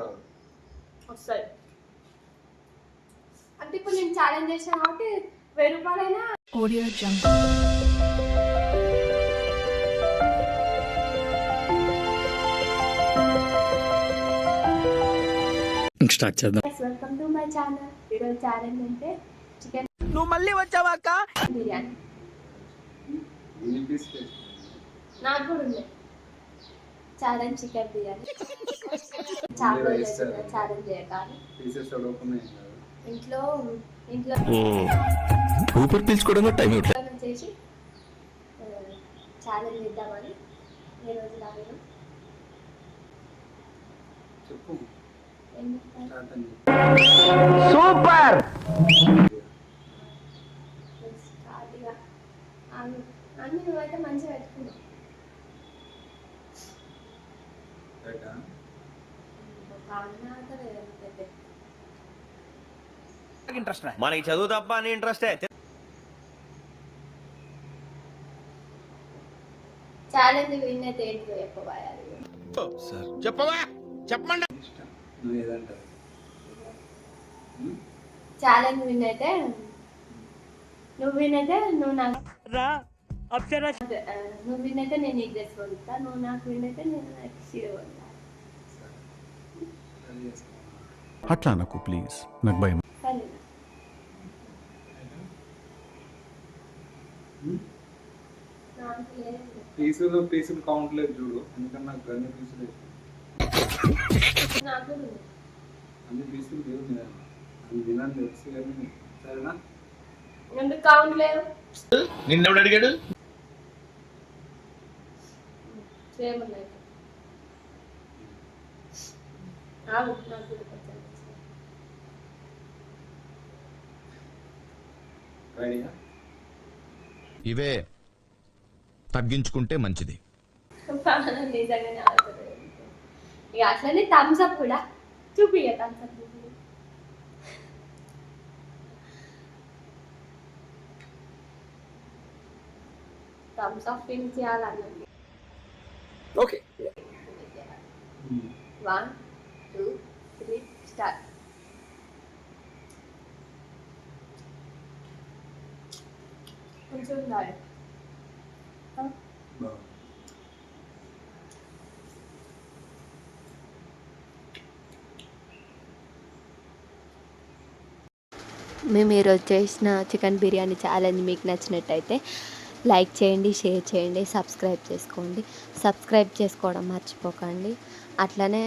రాదు. వస్తాయి. అంటే ఇప్పుడు నేను ఛాలెంజ్ చేసాను కాబట్టి వెయ్యి రూపాయలైనా Jungle. ఇంక స్టార్ట్ చేద్దాం. వెల్కమ్ టు మై ఛానల్ ఈరోజు ఛాలెంజ్ అంటే చికెన్ నువ్వు మళ్ళీ వచ్చావా అక్క బిర్యానీ నాకు కూడా ఉంది. Challenge chicken biryani. చేయకాలి పీసెస్ అడగకుండా ఇంట్లో ఇంట్లో ఊపిరి టైం చేసి ఛాలెంజ్ చెప్పు. అని సూపర్! అన్ని నువ్వైతే మంచిగా పెట్టుకున్నావు రైటా ఒక అన్న అవుతుంది పెద్ద ఇంట్రెస్ట్ మనకి చదువు తప్ప అని ఇంట్రెస్టే ఛాలెంజ్ విన్ అయితే చెప్పబోయాలి చెప్పవా చెప్పమండి ఛాలెంజ్ విన్ అయితే నువ్వు విన్ అయితే నువ్వు నాకు రా అప్సరా నువ్వు విన్ అయితే నేను నీకు డ్రెస్ నువ్వు నాకు విన్ అయితే నేను నాకు చీర అట్లా నాకు ప్లీజ్ నాకు భయం సరేనా నాకు లేదు పీసులు పీసులు కౌంట్ లేదు చూడు. ఎందుకంటే నాకు అన్ని పీసులు. అన్ని పీసులు లేవు మీద అది తినాలి తెలుసు కానీ సరేనా? ఎందుకు కౌంట్ లేదు? నిన్నెవడు అడిగాడు? రెడీగా ఇవే తగ్గించుకుంటే మంచిది. నిజంగానే ఇక అట్లనే థమ్స్ అప్ కూడా థమ్స్ అప్ థమ్స్ అప్ చేయాలన్నది. Okay one two three start కొంచెం మేము ఈరోజు చేసిన చికెన్ బిర్యానీ ఛాలెంజ్ మీకు నచ్చినట్టయితే లైక్ చేయండి షేర్ చేయండి సబ్స్క్రైబ్ చేసుకోండి. సబ్స్క్రైబ్ చేసుకోవడం మర్చిపోకండి. అట్లనే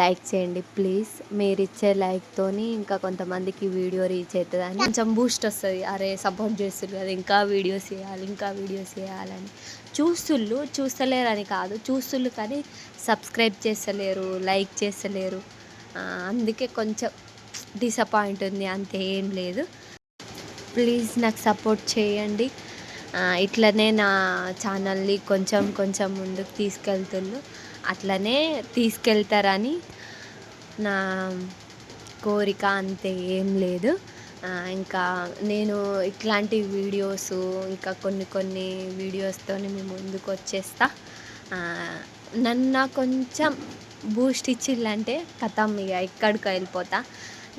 లైక్ చేయండి ప్లీజ్. మీరు ఇచ్చే లైక్తోని ఇంకా కొంతమందికి వీడియో రీచ్ అవుతుందని కొంచెం బూస్ట్ వస్తుంది. అరే సపోర్ట్ చేస్తున్నారు కదా ఇంకా వీడియోస్ చేయాలి ఇంకా వీడియోస్ చేయాలని. చూస్తుళ్ళు చూస్తలేరని కాదు. చూస్తుళ్ళు కానీ సబ్స్క్రైబ్ చేస్తలేరు లైక్ చేస్తలేరు. అందుకే కొంచెం డిసప్పాయింట్ ఉంది. అంతే ఏం లేదు. ప్లీజ్ నాకు సపోర్ట్ చేయండి. ఇట్లనే నా ఛానల్ని కొంచెం కొంచెం ముందుకు తీసుకెళ్తుండు. అట్లనే తీసుకెళ్తారని నా కోరిక అంతే ఏం లేదు. ఇంకా నేను ఇట్లాంటి వీడియోస్ ఇంకా కొన్ని కొన్ని వీడియోస్తో మేము ముందుకు వచ్చేస్తా. నన్ను కొంచెం బూస్ట్ ఇచ్చిల్లంటే కథం ఇక ఎక్కడికి వెళ్ళిపోతా.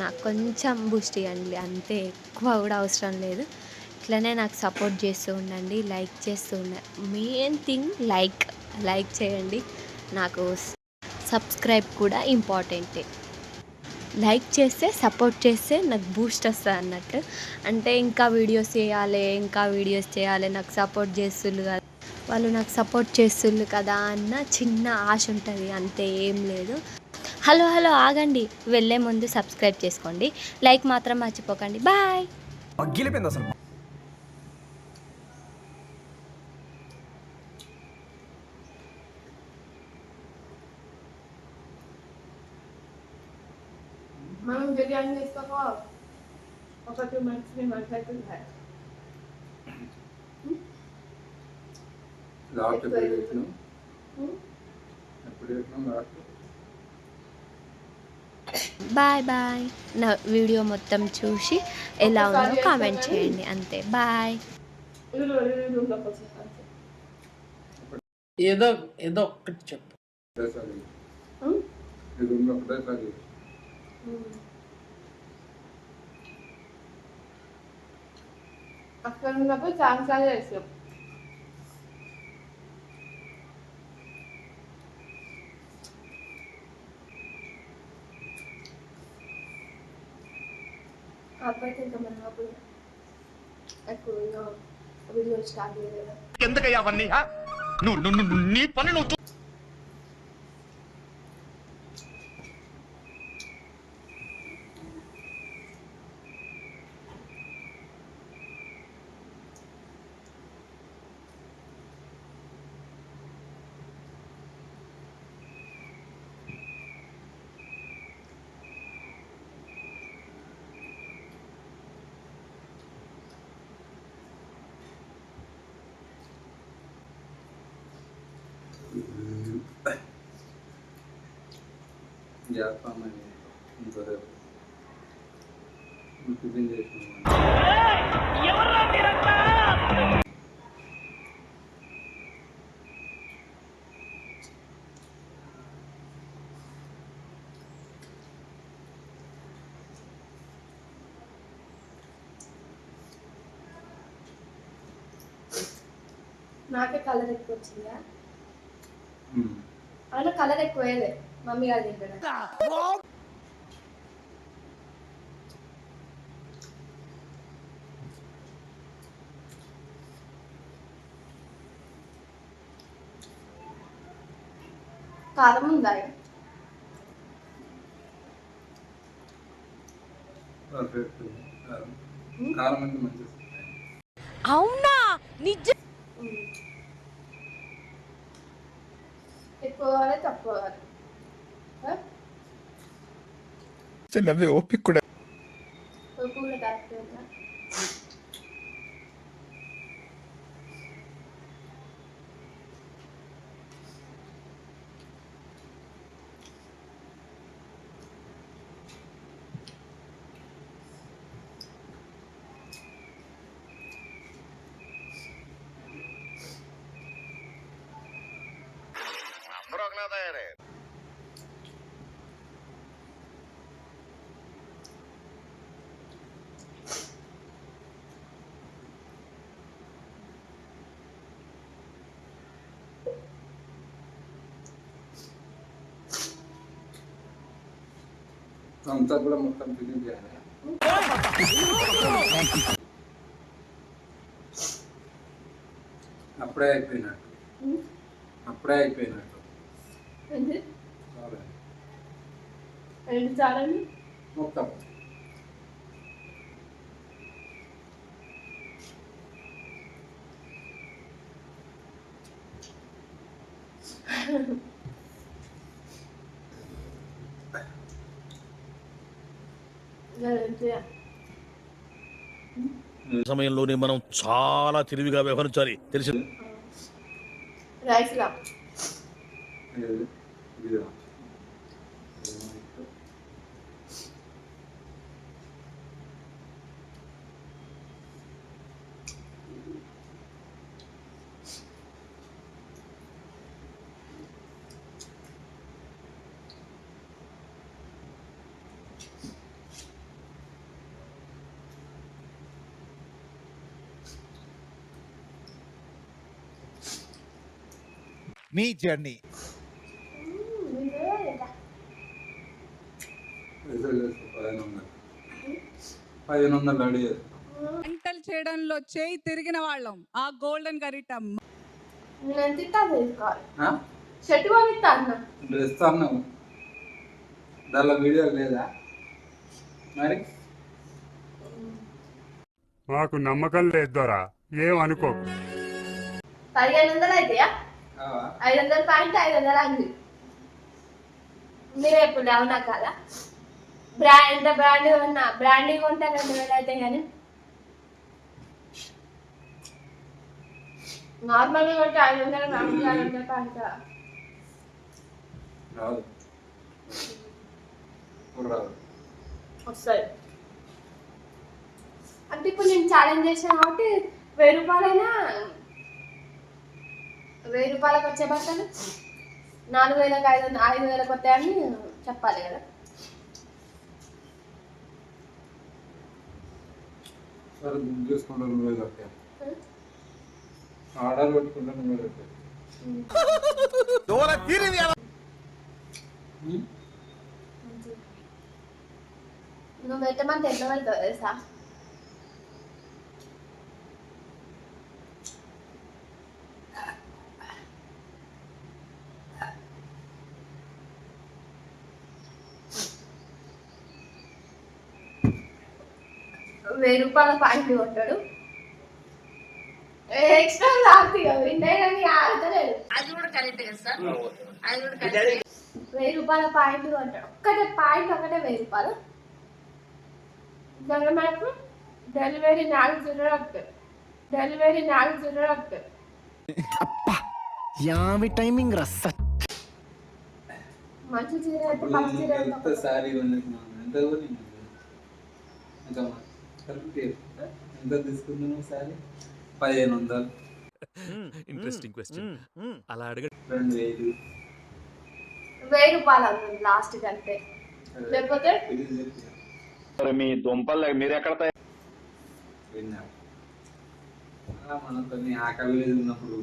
నాకు కొంచెం బూస్ట్ ఇవ్వండి అంతే. ఎక్కువ కూడా అవసరం లేదు. ఇట్లనే నాకు సపోర్ట్ చేస్తూ ఉండండి లైక్ చేస్తూ ఉండండి మెయిన్ థింగ్ లైక్ లైక్ చేయండి. నాకు సబ్స్క్రైబ్ కూడా ఇంపార్టెంటే. లైక్ చేస్తే సపోర్ట్ చేస్తే నాకు బూస్ట్ వస్తుంది అన్నట్టు. అంటే ఇంకా వీడియోస్ చేయాలి ఇంకా వీడియోస్ చేయాలి నాకు సపోర్ట్ చేస్తుళ్ళు కదా వాళ్ళు నాకు సపోర్ట్ చేస్తుళ్ళు కదా అన్న చిన్న ఆశ ఉంటుంది అంతే ఏం లేదు. హలో హలో ఆగండి వెళ్ళే ముందు సబ్స్క్రైబ్ చేసుకోండి. లైక్ మాత్రం మర్చిపోకండి. బాయ్ పగిలిపోయింది అసలు మనం బిర్యానీ తీసుకోకో ఒక టూ మంత్స్ త్రీ మంత్స్ అవుతుంది లాస్ట్ ఎప్పుడు ఎప్పుడు లాస్ట్ బాయ్ బాయ్ నా వీడియో మొత్తం చూసి ఎలా ఉందో కామెంట్ చేయండి. అంతే. బాయ్ ఏదో ఏదో ఒక్కటి చెప్పు డ్రెస్ అది ఈ రూమ్లో ఒకటేసారి అక్కడ ఉన్నప్పుడు చాలా సార్లు చేసాం అబ్బాయికి ఇంకా మనం అప్పుడు ఎక్కువ వీడియో స్టార్ట్ చేయలేదు. ఎందుకయ్యా అవన్నీ నువ్వు- నీ పని నువ్వు చేస్తామని టిఫిన్ చేసినాం. నాకే కలర్ ఎక్కువ వచ్చిందా. అయినా కలర్ ఎక్కువ మమ్మీ గారు తింటాడు కారం ఉందా? పర్ఫెక్ట్ కారం కారం అంటే మంచిది ఎక్కువ కావాలి తక్కువ కావాలి ఆ? అదే ఓపిక కూడా ఉప్పు కూడా కరెక్ట్ అంతా కూడా మొత్తం చేయాలి అప్పుడే అయిపోయినట్టు. అప్పుడే అయిపోయినట్టు? సరే ఏంటి చాలండి మొత్తం ఏంటి? సమయంలోనే మనం చాలా తెలివిగా వ్యవహరించాలి. తెలిసి రైస్ లా ఏది? ఇదిరా. మీ జర్నీ పైసలు చేస్తా, పదిహేను వందలు పదిహేను వందలు రెడీ చేస్తా వంటలు చేయడంలో చేయి తిరిగిన వాళ్ళం. ఆ గోల్డెన్ గరిట దానిలో వీడియో లేదా? మరి? మాకు నమ్మకం లేదు దొరా. ఏం అనుకో పదిహేను వందలు అయితాయా కావా? ఐదు వందలు పాయింట్ ఐదు వందలు అంది మీరే ఎప్పుడు అవునా కదా? బ్రాండ్ ఎంత బ్రాండ్ ఉన్నా బ్రాండ్ కొంటే రెండు వేలు అయితే కానీ? నార్మల్గా కొంటే ఐదు వందలు నాలుగు ఐదు వందలు పాయింట్ వస్తుంది అంటే ఇప్పుడు నేను ఛాలెంజ్ చేసాను కాబట్టి వెయ్యి రూపాయలైనా వెయ్యి రూపాయలకు వచ్చే బట్టలు? నాలుగు వేలకు ఐదు ఐదు వేలకు వస్తాయని చెప్పాలి కదా. సరే బుక్ చేసుకుంటా నువ్వే ఆర్డర్ పెట్టుకుంటా పెట్టమంటే పెడతావు తెలుసా? వెయ్యి రూపాయల పాయింట్ కొట్టాడు. ఎక్స్ట్రా విన్నాయని ఆడతలేడు అది కూడా కరెక్ట్ కదా సార్? అది కూడా కరెక్ట్ వెయ్యి రూపాయల పాయింట్ కొట్టాడు. ఒక్కటే పాయింట్ ఒకటే వెయ్యి రూపాయలు. దాని మనకు డెలివరీ నాలుగు జీరో వస్తుంది డెలివరీ నాలుగు జీరో వస్తుంది యామి టైమింగ్ రస్స మంచి చీర అయితే పక్క చీర ఎంత సారీ కొనుక్కున్నాను ఎంత ఇంకా ఎంత తీసుకున్నాను సారీ పదిహేను వందలు. ఇంట్రెస్టింగ్ క్వశ్చన్ అలా అడగ రెండు వేలు. వెయ్యి రూపాయలు లాస్ట్ అంతే లేకపోతే? మీ దుంపలు మీరెక్కడ విన్నా అలా మనతో ఆకలి ఉన్నప్పుడు